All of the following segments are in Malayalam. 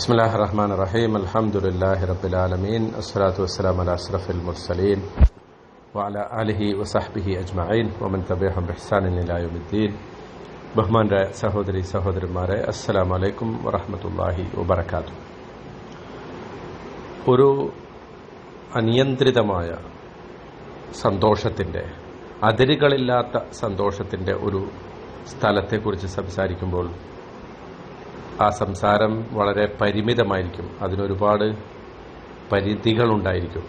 بسم الله الرحمن الرحيم الحمد لله رب العالمين الصلاة والسلام على أشرف المرسلين وعلى آله وصحبه أجمعين ومن تبعهم بإحسان إلى يوم الدين ബഹുമാന്റെ സഹോദരി സഹോദരന്മാരെ അസ്സലാം വലൈക്കും വറഹമത്തല്ലാഹി വബർക്കാത്തു ഒരു അനിയന്ത്രിതമായ സന്തോഷത്തിൻ്റെ അതിരുകളില്ലാത്ത സന്തോഷത്തിൻ്റെ ഒരു സ്ഥലത്തെക്കുറിച്ച് സംസാരിക്കുമ്പോൾ ആ സംസാരം വളരെ പരിമിതമായിരിക്കും. അതിനൊരുപാട് പരിധികളുണ്ടായിരിക്കും.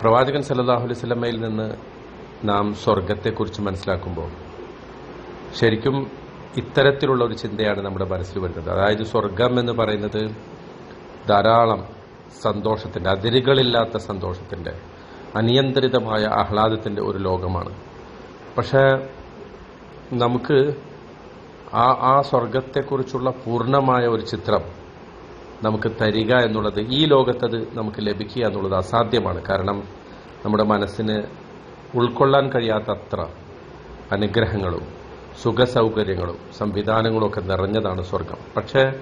പ്രവാചകൻ സല്ലാഹു അലൈഹി വസല്ലമയിൽ നിന്ന് നാം സ്വർഗത്തെക്കുറിച്ച് മനസ്സിലാക്കുമ്പോൾ ശരിക്കും ഇത്തരത്തിലുള്ള ഒരു ചിന്തയാണ് നമ്മുടെ മനസ്സിൽ വരുന്നത്. അതായത് സ്വർഗം എന്ന് പറയുന്നത് ധാരാളം സന്തോഷത്തിന്റെ അതിരുകളില്ലാത്ത സന്തോഷത്തിന്റെ അനിയന്ത്രിതമായ ആഹ്ലാദത്തിന്റെ ഒരു ലോകമാണ്. പക്ഷേ നമുക്ക് ആ ആ സ്വർഗത്തെക്കുറിച്ചുള്ള പൂർണമായ ഒരു ചിത്രം നമുക്ക് തരിക എന്നുള്ളത് ഈ ലോകത്തത് നമുക്ക് ലഭിക്കുക എന്നുള്ളത് അസാധ്യമാണ്. കാരണം നമ്മുടെ മനസ്സിന് ഉൾക്കൊള്ളാൻ കഴിയാത്തത്ര അനുഗ്രഹങ്ങളും സുഖസൗകര്യങ്ങളും സംവിധാനങ്ങളും ഒക്കെ നിറഞ്ഞതാണ് സ്വർഗം. പക്ഷേ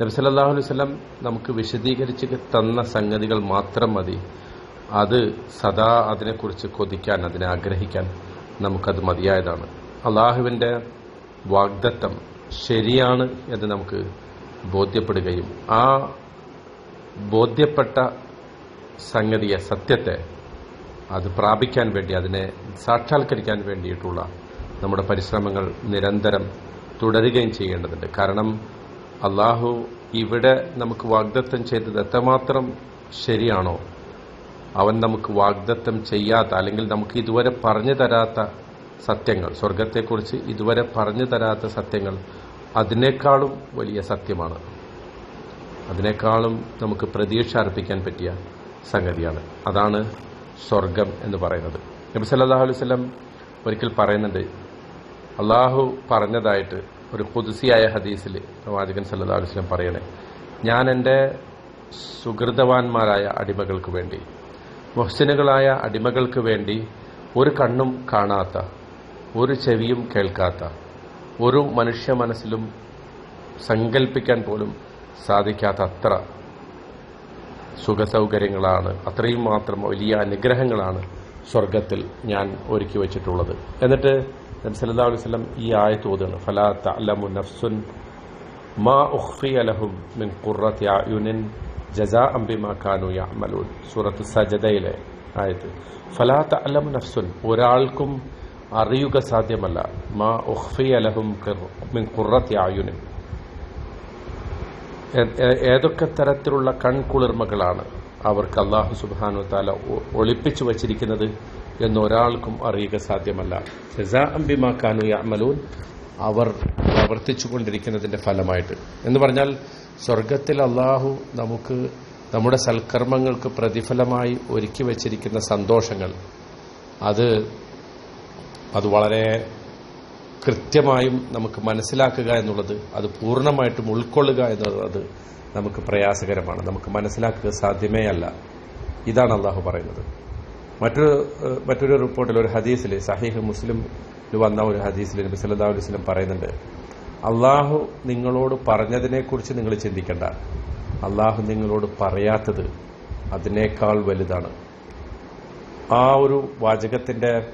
നബ്സല്ലാഹു അലൈഹി നമുക്ക് വിശദീകരിച്ച് തന്ന സംഗതികൾ മാത്രം മതി. അത് സദാ അതിനെക്കുറിച്ച് കൊതിക്കാൻ അതിനെ ആഗ്രഹിക്കാൻ നമുക്കത് മതിയായതാണ്. അള്ളാഹുവിന്റെ വാഗ്ദത്തം ശരിയാണ് എന്ന് നമുക്ക് ബോധ്യപ്പെടുകയും ആ ബോധ്യപ്പെട്ട സംഗതിയെ സത്യത്തെ അത് പ്രാപിക്കാൻ വേണ്ടി അതിനെ സാക്ഷാത്കരിക്കാൻ വേണ്ടിയിട്ടുള്ള നമ്മുടെ പരിശ്രമങ്ങൾ നിരന്തരം തുടരുകയും ചെയ്യേണ്ടതുണ്ട്. കാരണം അള്ളാഹു ഇവിടെ നമുക്ക് വാഗ്ദത്തം ചെയ്തത് എത്രമാത്രം ശരിയാണോ അവൻ നമുക്ക് വാഗ്ദത്തം ചെയ്യാത്ത അല്ലെങ്കിൽ നമുക്ക് ഇതുവരെ പറഞ്ഞു തരാത്ത സത്യങ്ങൾ. സ്വർഗത്തെക്കുറിച്ച് ഇതുവരെ പറഞ്ഞു തരാത്ത സത്യങ്ങൾ അതിനേക്കാളും വലിയ സത്യമാണ്. അതിനേക്കാളും നമുക്ക് പ്രതീക്ഷ അർപ്പിക്കാൻ പറ്റിയ സംഗതിയാണ്. അതാണ് സ്വർഗം എന്ന് പറയുന്നത്. നബി സല്ലല്ലാഹു അലൈഹി വസല്ലം ഒരിക്കൽ പറയുന്നുണ്ട് അള്ളാഹു പറഞ്ഞതായിട്ട് ഒരു പുതുസിയായ ഹദീസിൽ പ്രവാചകൻ സല്ലല്ലാഹു അലൈഹി വസല്ലം പറയണേ ഞാൻ എന്റെ സുഹൃതവാന്മാരായ അടിമകൾക്ക് വേണ്ടി മുഹ്സിനുകളായ അടിമകൾക്ക് വേണ്ടി ഒരു കണ്ണും കാണാത്ത ഒരു ചെവിയും കേൾക്കാത്ത ഒരു മനുഷ്യ മനസ്സിലും സങ്കല്പിക്കാൻ പോലും സാധിക്കാത്ത അത്ര സുഖസൗകര്യങ്ങളാണ് അത്രയും മാത്രം വലിയ അനുഗ്രഹങ്ങളാണ് സ്വർഗത്തിൽ ഞാൻ ഒരുക്കി വെച്ചിട്ടുള്ളത്. എന്നിട്ട് സല്ലല്ലാഹു അലൈഹി വസല്ലം ഈ ആയത്ത് ഓതുകയാണ്. ഫലാ തഅലമു നഫ്സുൻ മാ ഉഖ്ഫി അലഹും മിൻ ഖുർറത്തി അയുനിൻ ജസാഅൻ ബിമാ കാനു യഅമലൂൻ. സൂറത്ത് സജദയിലെ ആയത് ഫലാ തഅലമു നഫ്സുൻ ഒരാൾക്കും അറിയുക സാധ്യമല്ല. മാ ഉഹ്ഫി അലഹും മിൻ ഏതൊക്കെ തരത്തിലുള്ള കൺകുളിർമകളാണ് അവർക്ക് അള്ളാഹു സുബാനു താല ഒളിപ്പിച്ചു വച്ചിരിക്കുന്നത് എന്നൊരാൾക്കും അറിയുക സാധ്യമല്ല. ജസാഅംബിമാക്കാനു യമലൂൻ അവർ പ്രവർത്തിച്ചു കൊണ്ടിരിക്കുന്നതിന്റെ ഫലമായിട്ട്. എന്ന് പറഞ്ഞാൽ സ്വർഗത്തിൽ അള്ളാഹു നമുക്ക് നമ്മുടെ സൽക്കർമ്മങ്ങൾക്ക് പ്രതിഫലമായി ഒരുക്കി വച്ചിരിക്കുന്ന സന്തോഷങ്ങൾ. അത് അത് വളരെ കൃത്യമായും നമുക്ക് മനസ്സിലാക്കുക എന്നുള്ളത് അത് പൂർണമായിട്ടും ഉൾക്കൊള്ളുക എന്നുള്ളത് നമുക്ക് പ്രയാസകരമാണ്. നമുക്ക് മനസ്സിലാക്കുക സാധ്യമേ അല്ല. ഇതാണ് അള്ളാഹു പറയുന്നത്. മറ്റൊരു മറ്റൊരു റിപ്പോർട്ടിൽ ഒരു ഹദീസിൽ സഹീഹ് മുസ്ലിം വന്ന ഒരു ഹദീസിൽ നബി സല്ലാ അലൈഹി വസല്ലം പറയുന്നുണ്ട് അള്ളാഹു നിങ്ങളോട് പറഞ്ഞതിനെക്കുറിച്ച് നിങ്ങൾ ചിന്തിക്കേണ്ട. അള്ളാഹു നിങ്ങളോട് പറയാത്തത് അതിനേക്കാൾ വലുതാണ്. ആ ഒരു വാചകത്തിന്റെ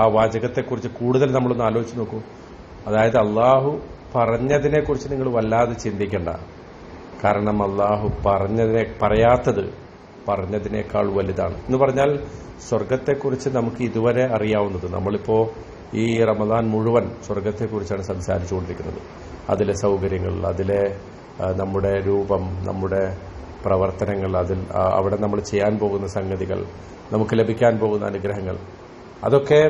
ആ വാചകത്തെക്കുറിച്ച് കൂടുതൽ നമ്മളൊന്ന് ആലോചിച്ച് നോക്കൂ. അതായത് അള്ളാഹു പറഞ്ഞതിനെക്കുറിച്ച് നിങ്ങൾ വല്ലാതെ ചിന്തിക്കണ്ട. കാരണം അള്ളാഹു പറഞ്ഞതിനെ പറയാത്തത് പറഞ്ഞതിനേക്കാൾ വലുതാണ്. എന്ന് പറഞ്ഞാൽ സ്വർഗത്തെക്കുറിച്ച് നമുക്ക് ഇതുവരെ അറിയാവുന്നത് നമ്മളിപ്പോ ഈ റമദാൻ മുഴുവൻ സ്വർഗത്തെക്കുറിച്ചാണ് സംസാരിച്ചുകൊണ്ടിരിക്കുന്നത്. അതിലെ സൗകര്യങ്ങൾ അതിലെ നമ്മുടെ രൂപം നമ്മുടെ പ്രവർത്തനങ്ങൾ അതിൽ അവിടെ നമ്മൾ ചെയ്യാൻ പോകുന്ന സംഗതികൾ നമുക്ക് ലഭിക്കാൻ പോകുന്ന അനുഗ്രഹങ്ങൾ അതൊക്കെ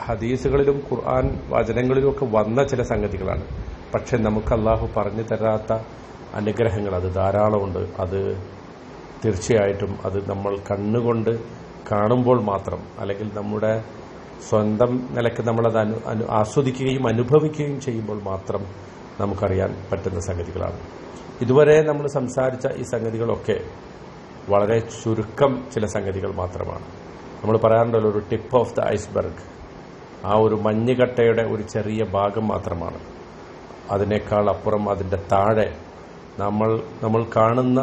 ഹദീസുകളിലും ഖുർആൻ വചനങ്ങളിലും ഒക്കെ വന്ന ചില സംഗതികളാണ്. പക്ഷെ നമുക്ക് അള്ളാഹു പറഞ്ഞു തരാത്ത അനുഗ്രഹങ്ങൾ അത് ധാരാളമുണ്ട്. അത് തീർച്ചയായിട്ടും അത് നമ്മൾ കണ്ണുകൊണ്ട് കാണുമ്പോൾ മാത്രം അല്ലെങ്കിൽ നമ്മുടെ സ്വന്തം നിലയ്ക്ക് നമ്മളത് അനു ആസ്വദിക്കുകയും അനുഭവിക്കുകയും ചെയ്യുമ്പോൾ മാത്രം നമുക്കറിയാൻ പറ്റുന്ന സംഗതികളാണ്. ഇതുവരെ നമ്മൾ സംസാരിച്ച ഈ സംഗതികളൊക്കെ വളരെ ചുരുക്കം ചില സംഗതികൾ മാത്രമാണ്. നമ്മൾ പറയാറുണ്ടല്ലോ ഒരു ടിപ്പ് ഓഫ് ദ ഐസ്ബർഗ് ആ ഒരു മഞ്ഞുകട്ടയുടെ ഒരു ചെറിയ ഭാഗം മാത്രമാണ്. അതിനേക്കാൾ അപ്പുറം അതിന്റെ താഴെ നമ്മൾ നമ്മൾ കാണുന്ന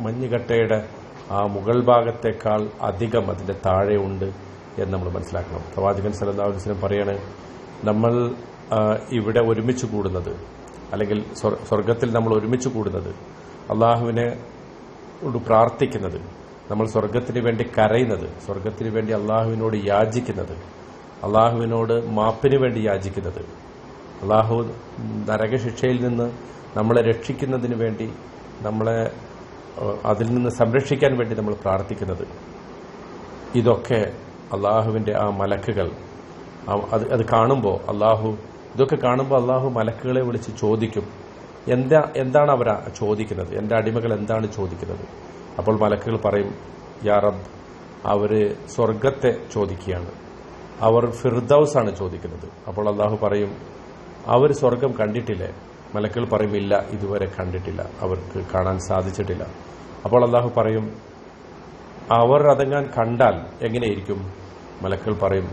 മഞ്ഞുകട്ടയുടെ ആ മുകൾ ഭാഗത്തേക്കാൾ അധികം അതിന്റെ താഴെ ഉണ്ട് എന്ന് നമ്മൾ മനസ്സിലാക്കണം. പ്രവാചകൻ വസല്ലം പറയാണ് നമ്മൾ ഇവിടെ ഒരുമിച്ച് കൂടുന്നത് അല്ലെങ്കിൽ സ്വർ- സ്വർഗത്തിൽ നമ്മൾ ഒരുമിച്ച് കൂടുന്നത് അള്ളാഹുവിനെ പ്രാർത്ഥിക്കുന്നത് നമ്മൾ സ്വർഗത്തിന് വേണ്ടി കരയുന്നത് സ്വർഗത്തിന് വേണ്ടി അള്ളാഹുവിനോട് യാചിക്കുന്നത് അള്ളാഹുവിനോട് മാപ്പിന് വേണ്ടി യാചിക്കുന്നത്. അള്ളാഹു നരകശിക്ഷയിൽ നിന്ന് നമ്മളെ രക്ഷിക്കുന്നതിന് വേണ്ടി നമ്മളെ അതിൽ നിന്ന് സംരക്ഷിക്കാൻ വേണ്ടി നമ്മൾ പ്രാർത്ഥിക്കുന്നത്. ഇതൊക്കെ അള്ളാഹുവിന്റെ ആ മലക്കുകൾ. അത് അത് കാണുമ്പോൾ അള്ളാഹു ഇതൊക്കെ കാണുമ്പോൾ അള്ളാഹു മലക്കുകളെ വിളിച്ച് ചോദിക്കും. എന്താ എന്താണ് അവർ ചോദിക്കുന്നത്? എന്റെ അടിമകൾ എന്താണ് ചോദിക്കുന്നത്? അപ്പോൾ മലക്കുകൾ പറയും യാ റബ് അവർ സ്വർഗത്തെ ചോദിക്കുകയാണ്. അവർ ഫിർദൌസ് ആണ് ചോദിക്കുന്നത്. അപ്പോൾ അള്ളാഹു പറയും അവർ സ്വർഗം കണ്ടിട്ടില്ലേ. മലക്കുകൾ പറയും ഇല്ല ഇതുവരെ കണ്ടിട്ടില്ല. അവർക്ക് കാണാൻ സാധിച്ചിട്ടില്ല. അപ്പോൾ അള്ളാഹു പറയും അവർ അതെങ്ങാൻ കണ്ടാൽ എങ്ങനെയിരിക്കും? മലക്കുകൾ പറയും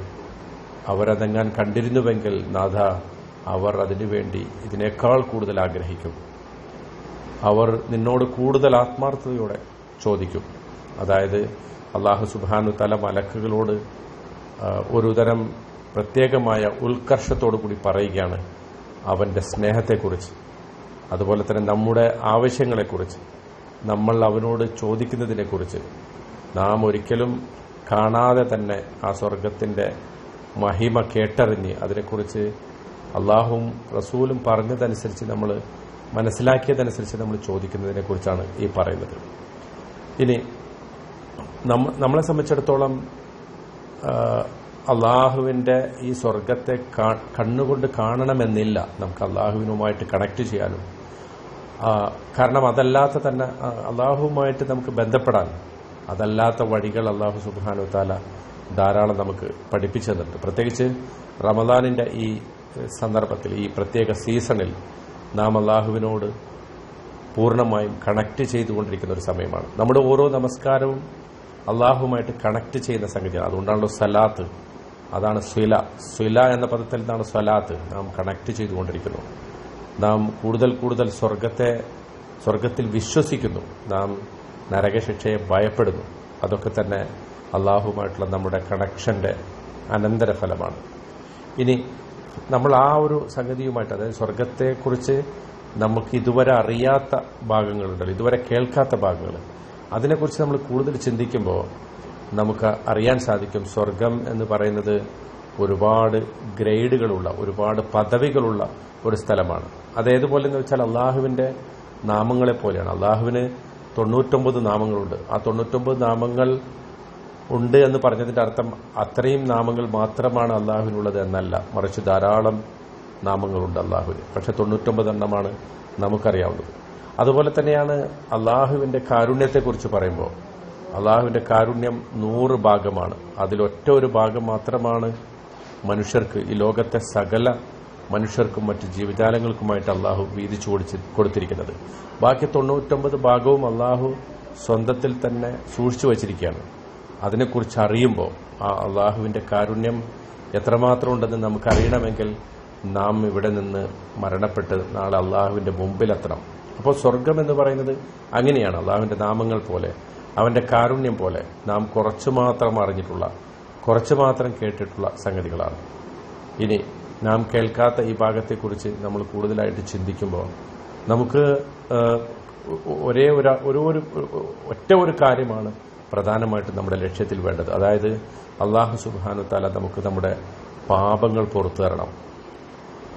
അവരതെങ്ങാൻ കണ്ടിരുന്നുവെങ്കിൽ നാഥ അവർ അതിനുവേണ്ടി ഇതിനേക്കാൾ കൂടുതൽ ആഗ്രഹിക്കും. അവർ നിന്നോട് കൂടുതൽ ആത്മാർത്ഥതയോടെ ചോദിക്കും. അതായത് അള്ളാഹു സുബാനു തല മലക്കുകളോട് ഒരുതരം പ്രത്യേകമായ ഉത്കർഷത്തോടു കൂടി പറയുകയാണ് അവന്റെ സ്നേഹത്തെക്കുറിച്ച്. അതുപോലെ തന്നെ നമ്മുടെ ആവശ്യങ്ങളെക്കുറിച്ച് നമ്മൾ അവനോട് ചോദിക്കുന്നതിനെക്കുറിച്ച്. നാം ഒരിക്കലും കാണാതെ തന്നെ ആ സ്വർഗത്തിന്റെ മഹിമ കേട്ടറിഞ്ഞ് അതിനെക്കുറിച്ച് അള്ളാഹും റസൂലും പറഞ്ഞതനുസരിച്ച് നമ്മൾ മനസ്സിലാക്കിയതനുസരിച്ച് നമ്മൾ ചോദിക്കുന്നതിനെക്കുറിച്ചാണ് ഈ പറയുന്നത്. ഇനി നമ്മളെ സംബന്ധിച്ചിടത്തോളം അള്ളാഹുവിന്റെ ഈ സ്വർഗത്തെ കണ്ണുകൊണ്ട് കാണണമെന്നില്ല നമുക്ക് അള്ളാഹുവിനുമായിട്ട് കണക്ട് ചെയ്യാനും. കാരണം അതല്ലാത്ത തന്നെ അള്ളാഹുവുമായിട്ട് നമുക്ക് ബന്ധപ്പെടാൻ അതല്ലാത്ത വഴികൾ അള്ളാഹു സുബാനു താല ധാരാളം നമുക്ക് പഠിപ്പിച്ചു തന്നിട്ടുണ്ട് പ്രത്യേകിച്ച് റമദാനിന്റെ ഈ സന്ദർഭത്തിൽ ഈ പ്രത്യേക സീസണിൽ നാം അള്ളാഹുവിനോട് പൂർണമായും കണക്ട് ചെയ്തുകൊണ്ടിരിക്കുന്ന ഒരു സമയമാണ്. നമ്മുടെ ഓരോ നമസ്കാരവും അള്ളാഹുമായിട്ട് കണക്ട് ചെയ്യുന്ന സംഗതിയാണ് അതുകൊണ്ടാണല്ലോ സലാത്ത്. അതാണ് സ്വല സ്വല എന്ന പദത്തിൽ നിന്നാണ് സ്വലാത്ത് നാം കണക്ട് ചെയ്തുകൊണ്ടിരിക്കുന്നു. നാം കൂടുതൽ കൂടുതൽ സ്വർഗത്തെ സ്വർഗത്തിൽ വിശ്വസിക്കുന്നു. നാം നരകശിക്ഷയെ ഭയപ്പെടുന്നു. അതൊക്കെ തന്നെ അള്ളാഹുമായിട്ടുള്ള നമ്മുടെ കണക്ഷന്റെ അനന്തരഫലമാണ്. ഇനി നമ്മൾ ആ ഒരു സംഗതിയുമായിട്ട് അതായത് സ്വർഗത്തെക്കുറിച്ച് നമുക്ക് ഇതുവരെ അറിയാത്ത ഭാഗങ്ങളുണ്ടല്ലോ ഇതുവരെ കേൾക്കാത്ത ഭാഗങ്ങൾ. അതിനെക്കുറിച്ച് നമ്മൾ കൂടുതൽ ചിന്തിക്കുമ്പോൾ നമുക്ക് അറിയാൻ സാധിക്കും സ്വർഗം എന്ന് പറയുന്നത് ഒരുപാട് ഗ്രേഡുകളുള്ള ഒരുപാട് പദവികളുള്ള ഒരു സ്ഥലമാണ്. അതേതുപോലെ എന്ന് വെച്ചാൽ അള്ളാഹുവിന്റെ നാമങ്ങളെ പോലെയാണ്. അള്ളാഹുവിന് തൊണ്ണൂറ്റൊമ്പത് നാമങ്ങളുണ്ട്. ആ തൊണ്ണൂറ്റൊമ്പത് നാമങ്ങൾ ഉണ്ട് എന്ന് പറഞ്ഞതിന്റെ അർത്ഥം അത്രയും നാമങ്ങൾ മാത്രമാണ് അള്ളാഹുവിനുള്ളത് എന്നല്ല. മറിച്ച് ധാരാളം നാമങ്ങളുണ്ട് അള്ളാഹുവിന് പക്ഷെ തൊണ്ണൂറ്റൊമ്പത് എണ്ണമാണ് നമുക്കറിയാവുന്നത്. അതുപോലെ തന്നെയാണ് അള്ളാഹുവിന്റെ കാരുണ്യത്തെക്കുറിച്ച് പറയുമ്പോൾ അള്ളാഹുവിന്റെ കാരുണ്യം നൂറ് ഭാഗമാണ്. അതിലൊറ്റ ഒരു ഭാഗം മാത്രമാണ് മനുഷ്യർക്ക് ഈ ലോകത്തെ സകല മനുഷ്യർക്കും മറ്റ് ജീവജാലങ്ങൾക്കുമായിട്ട് അള്ളാഹു വീതിച്ചു കൊടുത്തി കൊടുത്തിരിക്കുന്നത്. ബാക്കി തൊണ്ണൂറ്റൊമ്പത് ഭാഗവും അള്ളാഹു സ്വന്തത്തിൽ തന്നെ സൂക്ഷിച്ചു വച്ചിരിക്കുകയാണ്. അതിനെക്കുറിച്ച് അറിയുമ്പോൾ ആ അള്ളാഹുവിന്റെ കാരുണ്യം എത്രമാത്രം ഉണ്ടെന്ന് നമുക്കറിയണമെങ്കിൽ നാം ഇവിടെ നിന്ന് മരണപ്പെട്ട് നാളെ അള്ളാഹുവിന്റെ മുമ്പിലെത്തണം. അപ്പോൾ സ്വർഗം എന്ന് പറയുന്നത് അങ്ങനെയാണ്. അള്ളാഹുവിന്റെ നാമങ്ങൾ പോലെ അവന്റെ കാരുണ്യം പോലെ നാം കുറച്ചു മാത്രം അറിഞ്ഞിട്ടുള്ള കുറച്ചു മാത്രം കേട്ടിട്ടുള്ള സംഗതികളാണ്. ഇനി നാം കേൾക്കാത്ത ഈ ഭാഗത്തെക്കുറിച്ച് നമ്മൾ കൂടുതലായിട്ട് ചിന്തിക്കുമ്പോൾ നമുക്ക് ഒരേ ഒരു ഒരു ഒറ്റ ഒരു കാര്യമാണ് പ്രധാനമായിട്ടും നമ്മുടെ ലക്ഷ്യത്തിൽ വേണ്ടത്. അതായത് അള്ളാഹു സുബാനു താല നമുക്ക് നമ്മുടെ പാപങ്ങൾ പുറത്തു തരണം.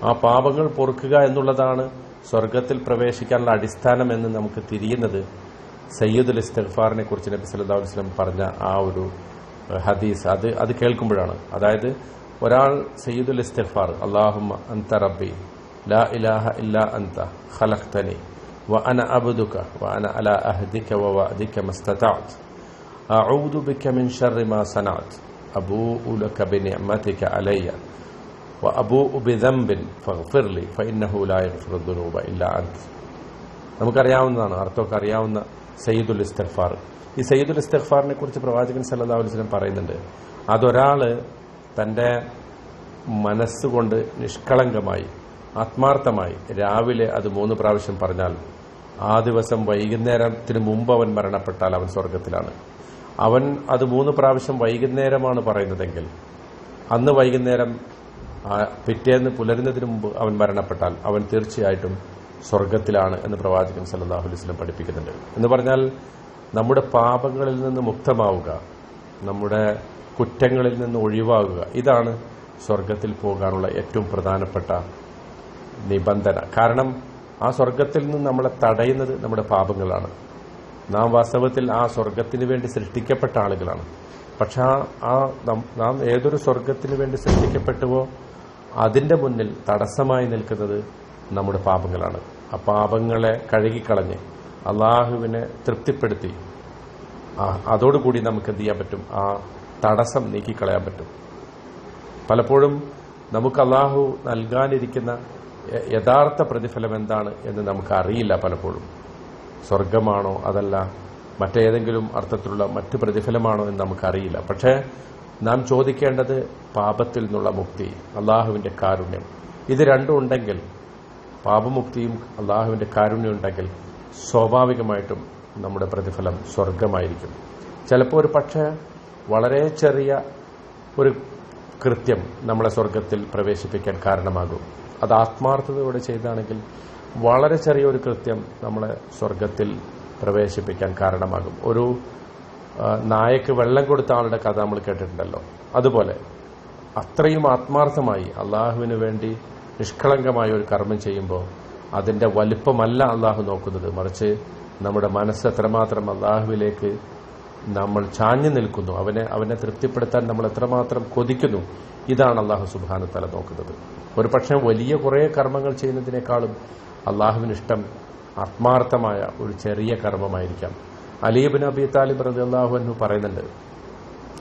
ആ പാപങ്ങൾ പൊറുക്കുക എന്നുള്ളതാണ് സ്വർഗത്തിൽ പ്രവേശിക്കാനുള്ള അടിസ്ഥാനം എന്ന് നമുക്ക് തിരിയുന്നത്. സയ്യദുൽ ഇസ്തഫാറിനെ കുറിച്ച് നബി സല്ലാ വസ്ലം പറഞ്ഞ ആ ഒരു ഹദീസ് അത് അത് കേൾക്കുമ്പോഴാണ്. അതായത് ഒരാൾ സയ്യിദുൽ ഇസ്തഫാർ അള്ളാഹുമ അന്ത റബ്ബി ലാ ഇലാഹ ഇല്ലാ അന്ത ഖലഖ്തനി വ അന അബ്ദുക വ അന അല അഹ്ദിക വ വഅദിക മസ്തതഅത് അഊദു ബിക മിൻ ശർരി മാ സനഅത് അബൂഉ ലക ബിനിഅമതിക അലയ്യ അബൂ ബിദംബിൻ ഫിർലി ഫൈനഹുലായ ഇല്ല അന്ത് നമുക്കറിയാവുന്നതാണ് അർത്ഥമൊക്കെ അറിയാവുന്ന സയ്യിദുൽ ഇസ്തഫാർ ഈ സയ്യിദുൽ ഇസ്തഫാറിനെ കുറിച്ച് പ്രവാചകൻ സല്ലാ അലുസ്ലം പറയുന്നുണ്ട്. അതൊരാൾ തന്റെ മനസ്സുകൊണ്ട് നിഷ്കളങ്കമായി ആത്മാർത്ഥമായി രാവിലെ അത് മൂന്ന് പ്രാവശ്യം പറഞ്ഞാൽ ആ ദിവസം വൈകുന്നേരത്തിന് മുമ്പ് അവൻ മരണപ്പെട്ടാൽ അവൻ സ്വർഗത്തിലാണ് അവൻ അത് മൂന്ന് പ്രാവശ്യം വൈകുന്നേരമാണ് പറയുന്നതെങ്കിൽ അന്ന് വൈകുന്നേരം പിറ്റേന്ന് പുലരുന്നതിന് മുമ്പ് അവൻ മരണപ്പെട്ടാൽ അവൻ തീർച്ചയായിട്ടും സ്വർഗത്തിലാണ് എന്ന് പ്രവാചകൻ സല്ലാഹു അലൈഹി വസല്ലം പഠിപ്പിക്കുന്നുണ്ട്. എന്ന് പറഞ്ഞാൽ നമ്മുടെ പാപങ്ങളിൽ നിന്ന് മുക്തമാവുക നമ്മുടെ കുറ്റങ്ങളിൽ നിന്ന് ഒഴിവാകുക ഇതാണ് സ്വർഗത്തിൽ പോകാനുള്ള ഏറ്റവും പ്രധാനപ്പെട്ട നിബന്ധന. കാരണം ആ സ്വർഗത്തിൽ നിന്ന് നമ്മളെ തടയുന്നത് നമ്മുടെ പാപങ്ങളാണ്. നാം വാസ്തവത്തിൽ ആ സ്വർഗത്തിന് വേണ്ടി സൃഷ്ടിക്കപ്പെട്ട ആളുകളാണ്. പക്ഷെ ആ നാം ഏതൊരു സ്വർഗത്തിന് വേണ്ടി സൃഷ്ടിക്കപ്പെട്ടുവോ അതിന്റെ മുന്നിൽ തടസ്സമായി നിൽക്കുന്നത് നമ്മുടെ പാപങ്ങളാണ്. ആ പാപങ്ങളെ കഴുകിക്കളഞ്ഞ് അള്ളാഹുവിനെ തൃപ്തിപ്പെടുത്തി. അതോടുകൂടി നമുക്ക് എന്ത് ചെയ്യാൻ പറ്റും? ആ തടസ്സം നീക്കിക്കളയാൻ പറ്റും. പലപ്പോഴും നമുക്ക് അള്ളാഹു നൽകാനിരിക്കുന്ന യഥാർത്ഥ പ്രതിഫലം എന്താണ് എന്ന് നമുക്ക് അറിയില്ല പലപ്പോഴും. സ്വർഗമാണോ അതല്ല മറ്റേതെങ്കിലും അർത്ഥത്തിലുള്ള മറ്റു പ്രതിഫലമാണോ എന്ന് നമുക്കറിയില്ല പക്ഷേ നാം ചോദിക്കേണ്ടത് പാപത്തിൽ നിന്നുള്ള മുക്തി അള്ളാഹുവിന്റെ കാരുണ്യം. ഇത് രണ്ടും ഉണ്ടെങ്കിൽ പാപമുക്തിയും അള്ളാഹുവിന്റെ കാരുണ്യം ഉണ്ടെങ്കിൽ സ്വാഭാവികമായിട്ടും നമ്മുടെ പ്രതിഫലം സ്വർഗമായിരിക്കും ചിലപ്പോൾ ഒരു പക്ഷേ വളരെ ചെറിയ ഒരു കൃത്യം നമ്മളെ സ്വർഗത്തിൽ പ്രവേശിപ്പിക്കാൻ കാരണമാകും. അത് ആത്മാർത്ഥതയോടെ ചെയ്താണെങ്കിൽ വളരെ ചെറിയൊരു കൃത്യം നമ്മളെ സ്വർഗത്തിൽ പ്രവേശിപ്പിക്കാൻ കാരണമാകും. ഒരു നായക്ക് വെള്ളം കൊടുത്ത ആളുടെ കഥ നമ്മൾ കേട്ടിട്ടുണ്ടല്ലോ. അതുപോലെ അത്രയും ആത്മാർത്ഥമായി അള്ളാഹുവിന് വേണ്ടി നിഷ്കളങ്കമായ ഒരു കർമ്മം ചെയ്യുമ്പോൾ അതിന്റെ വലിപ്പമല്ല അള്ളാഹു നോക്കുന്നത്. മറിച്ച് നമ്മുടെ മനസ്സ് എത്രമാത്രം അള്ളാഹുവിലേക്ക് നമ്മൾ ചാഞ്ഞു നിൽക്കുന്നു അവനെ അവനെ തൃപ്തിപ്പെടുത്താൻ നമ്മൾ എത്രമാത്രം കൊതിക്കുന്നു ഇതാണ് അള്ളാഹു സുബാന തല നോക്കുന്നത്. ഒരു പക്ഷേ വലിയ കുറേ കർമ്മങ്ങൾ ചെയ്യുന്നതിനേക്കാളും അള്ളാഹുവിനിഷ്ടം ആത്മാർത്ഥമായ ഒരു ചെറിയ കർമ്മമായിരിക്കാം. അലീബിൻ അബി താലിബ് റതി അള്ളാഹു അൻഹു പറയുന്നുണ്ട്.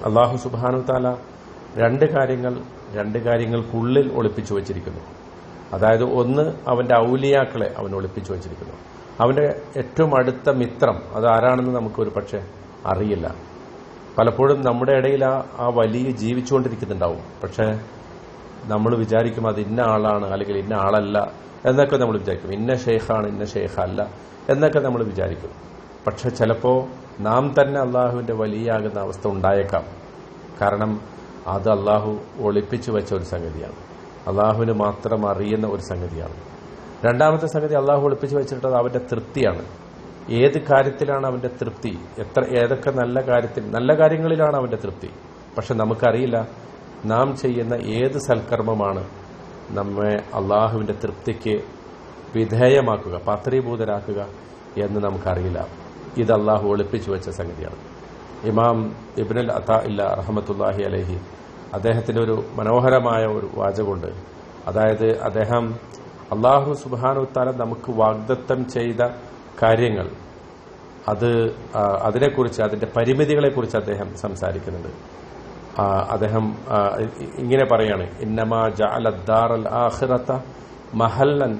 അള്ളാഹു സുബാനു താല രണ്ട് കാര്യങ്ങൾ രണ്ട് കാര്യങ്ങൾക്കുള്ളിൽ ഒളിപ്പിച്ചു വച്ചിരിക്കുന്നു. അതായത് ഒന്ന് അവന്റെ ഔലിയാക്കളെ അവൻ ഒളിപ്പിച്ചു വച്ചിരിക്കുന്നു. അവന്റെ ഏറ്റവും അടുത്ത മിത്രം അത് ആരാണെന്ന് നമുക്കൊരു പക്ഷേ അറിയില്ല. പലപ്പോഴും നമ്മുടെ ഇടയിൽ ആ ആ വലിയ ജീവിച്ചുകൊണ്ടിരിക്കുന്നുണ്ടാവും. പക്ഷേ നമ്മൾ വിചാരിക്കും അത് ഇന്ന ആളാണ് അല്ലെങ്കിൽ ഇന്ന ആളല്ല എന്നൊക്കെ നമ്മൾ വിചാരിക്കും. ഇന്ന ഷെയ്ഖാണ് ഇന്ന ഷെയ്ഖ് അല്ല എന്നൊക്കെ നമ്മൾ വിചാരിക്കും. പക്ഷെ ചിലപ്പോൾ നാം തന്നെ അള്ളാഹുവിന്റെ വലിയാകുന്ന അവസ്ഥ ഉണ്ടായേക്കാം. കാരണം അത് അള്ളാഹു ഒളിപ്പിച്ചു വെച്ച ഒരു സംഗതിയാണ്. അള്ളാഹുവിന് മാത്രം അറിയുന്ന ഒരു സംഗതിയാണ്. രണ്ടാമത്തെ സംഗതി അള്ളാഹു ഒളിപ്പിച്ചു വെച്ചിട്ടുള്ളത് അവന്റെ തൃപ്തിയാണ്. ഏത് കാര്യത്തിലാണ് അവന്റെ തൃപ്തി? എത്ര ഏതൊക്കെ നല്ല കാര്യത്തിൽ നല്ല കാര്യങ്ങളിലാണ് അവന്റെ തൃപ്തി? പക്ഷെ നമുക്കറിയില്ല നാം ചെയ്യുന്ന ഏത് സൽക്കർമ്മമാണ് നമ്മെ അള്ളാഹുവിന്റെ തൃപ്തിക്ക് വിധേയമാക്കുക പാത്രീഭൂതരാക്കുക എന്ന് നമുക്കറിയില്ല. ഇത് അള്ളാഹു ഒളിപ്പിച്ചു വെച്ച സംഗതിയാണ്. ഇമാം ഇബ്നുൽ അത്ത ഇല്ല റഹമത്തുല്ലാഹി അലഹി അദ്ദേഹത്തിന്റെ ഒരു മനോഹരമായ ഒരു വാചകമുണ്ട്. അതായത് അദ്ദേഹം അള്ളാഹു സുബാനുത്താല നമുക്ക് വാഗ്ദത്തം ചെയ്ത കാര്യങ്ങൾ അത് അതിനെക്കുറിച്ച് അതിന്റെ പരിമിതികളെക്കുറിച്ച് അദ്ദേഹം സംസാരിക്കുന്നുണ്ട്. അദ്ദേഹം ഇങ്ങനെ പറയാണ് ഇന്നമാ ജഅലദ്ദാർ അൽ ആഖിറത മഹല്ലൻ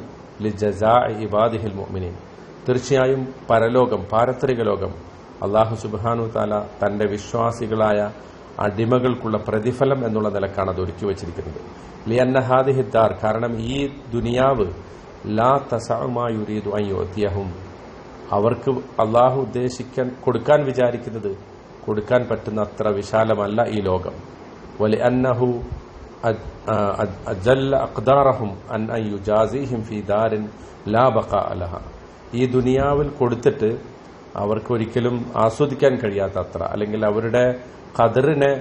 ലിജസാഇ ഇബാദിഹിൽ മുഅ്മിനീൻ. തീർച്ചയായും പരലോകം പാരത്രിക ലോകം അള്ളാഹു സുബാനു താല തന്റെ വിശ്വാസികളായ അടിമകൾക്കുള്ള പ്രതിഫലം എന്നുള്ള നിലക്കാണ് അത് ഒരുക്കി വച്ചിരിക്കുന്നത്. ലിയന്ന കാരണം ഈ ദുനിയാവ് ലാ തസഅമായുരീദു അയ്യോധ്യഹും അവർക്ക് അള്ളാഹു ഉദ്ദേശിക്കാൻ കൊടുക്കാൻ വിചാരിക്കുന്നത് കൊടുക്കാൻ പറ്റുന്ന അത്ര വിശാലമല്ല ഈ ലോകം. വലി അന്നഹു അജല്ല അഖ്ദാറഹും അൻ അൻ ജാസിഹിം ഫി ദാരിൻ ലാ ബഖ അലഹ ഈ ദുനിയാവിൽ കൊടുത്തിട്ട് അവർക്ക് ഒരിക്കലും ആസ്വദിക്കാൻ കഴിയാത്തത്ര അല്ലെങ്കിൽ അവരുടെ കതിറിനെ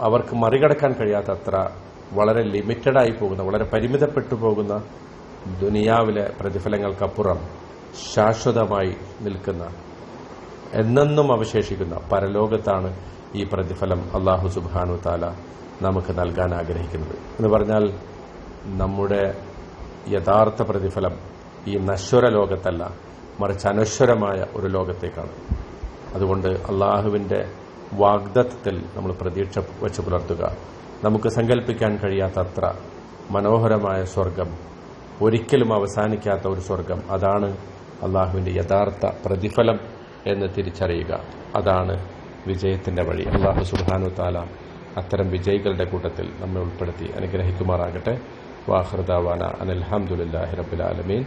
അവർക്ക് മറികടക്കാൻ കഴിയാത്തത്ര വളരെ ലിമിറ്റഡായി പോകുന്ന വളരെ പരിമിതപ്പെട്ടു പോകുന്ന ദുനിയാവിലെ പ്രതിഫലങ്ങൾക്കപ്പുറം ശാശ്വതമായി നിൽക്കുന്ന എന്നെന്നും അവശേഷിക്കുന്ന പരലോകത്താണ് ഈ പ്രതിഫലം അള്ളാഹു സുബാനു താല നമുക്ക് നൽകാൻ ആഗ്രഹിക്കുന്നത്. എന്ന് പറഞ്ഞാൽ നമ്മുടെ യഥാർത്ഥ പ്രതിഫലം ഈ നശ്വര ലോകത്തല്ല മറിച്ച് അനശ്വരമായ ഒരു ലോകത്തേക്കാണ്. അതുകൊണ്ട് അള്ളാഹുവിന്റെ വാഗ്ദത്തത്തിൽ നമ്മൾ പ്രതീക്ഷ വെച്ച് പുലർത്തുക. നമുക്ക് സങ്കല്പിക്കാൻ കഴിയാത്തത്ര മനോഹരമായ സ്വർഗം ഒരിക്കലും അവസാനിക്കാത്ത ഒരു സ്വർഗം അതാണ് അള്ളാഹുവിന്റെ യഥാർത്ഥ പ്രതിഫലം എന്ന് തിരിച്ചറിയുക. അതാണ് വിജയത്തിന്റെ വഴി. അള്ളാഹു സുബാനു താല അത്തരം വിജയികളുടെ കൂട്ടത്തിൽ നമ്മെ ഉൾപ്പെടുത്തി അനുഗ്രഹിക്കുമാറാകട്ടെ. വാഹൃദാവാന അനിൽഹമുല്ലാഹി റബുലാലമീൻ